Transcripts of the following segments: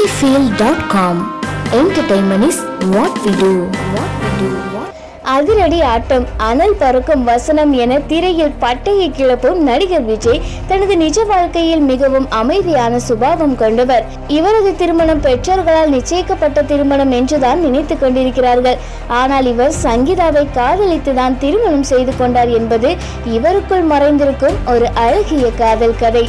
What we do. What we do. What அதிரடி ஆட்டம் அனல் பறக்கும் வசனம் என திரையில் பட்டையை கிளப்பும் நடிகர் விஜய் தனது நிஜ வாழ்க்கையில் மிகவும் அமைதியான சுபாவம் கொண்டவர் இவரது திருமணம் பெற்றோர்களால் நிச்சயிக்கப்பட்ட திருமணம் என்றுதான் நினைத்துக் கொண்டிருக்கிறார்கள் ஆனால் இவர் சங்கீதாவை காதலித்துதான் திருமணம் செய்து கொண்டார் என்பது இவருக்குள் மறைந்திருக்கும் ஒரு அழகிய காதல் கதை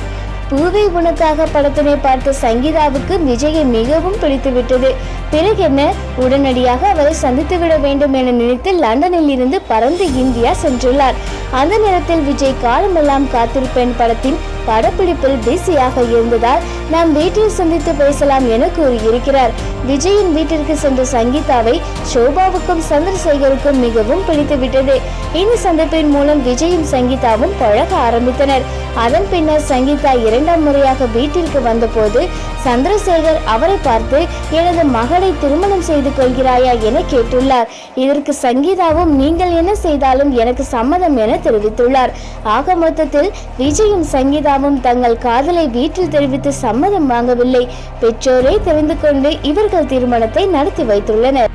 பூவை உனக்காக படத்தினை பார்த்த சங்கீதாவுக்கு விஜயை மிகவும் பிடித்துவிட்டது. பிறகு என்ன? உடனடியாக அவரை சந்தித்து விட வேண்டும் என நினைத்து லண்டனில் இருந்து பறந்து இந்தியா சென்றுள்ளார். அந்த நேரத்தில் விஜய் காலமெல்லாம் காத்திருப்பேன் படத்தின் படப்பிடிப்பில் பிஸியாக இருந்ததால் நாம் வீட்டில் சந்தித்து பேசலாம் என கூறியிருக்கிறார். விஜயின் வீட்டிற்கு சென்ற சங்கீதாவை சோபாவுக்கும் சந்திரசேகருக்கும் மிகவும் பிடித்துவிட்டது. இந்த சந்திப்பின் மூலம் விஜயும் சங்கீதாவும் பழக ஆரம்பித்தனர். அதன் பின்னர் சங்கீதா இரண்டாம் முறையாக வீட்டிற்கு வந்தபோது சந்திரசேகர் அவரை பார்த்து எனது மகளை திருமணம் செய்து கொள்கிறாயா? என கேட்டுள்ளார். இதற்கு சங்கீதாவும் நீங்கள் என்ன செய்தாலும் எனக்கு சம்மதம் என தெரிவித்துள்ளார். ஆக மொத்தத்தில் விஜயும் சங்கீதாவும் தங்கள் காதலை வீட்டில் தெரிவித்து சம்மதம் வாங்கவில்லை. பெற்றோரே தெரிந்து கொண்டு இவர்கள் திருமணத்தை நடத்தி வைத்துள்ளனர்.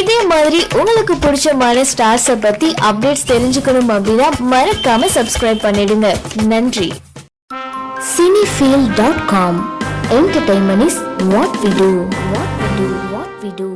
இதே மாதிரி உங்களுக்கு பிடிச்சமான ஸ்டார்ஸை பத்தி அப்டேட்ஸ் தெரிஞ்சுக்கணும் அப்படின்னா மறக்காம சப்ஸ்கிரைப் பண்ணிடுங்க. நன்றி. Cinefeel dot com entertainment is what we do what we do what we do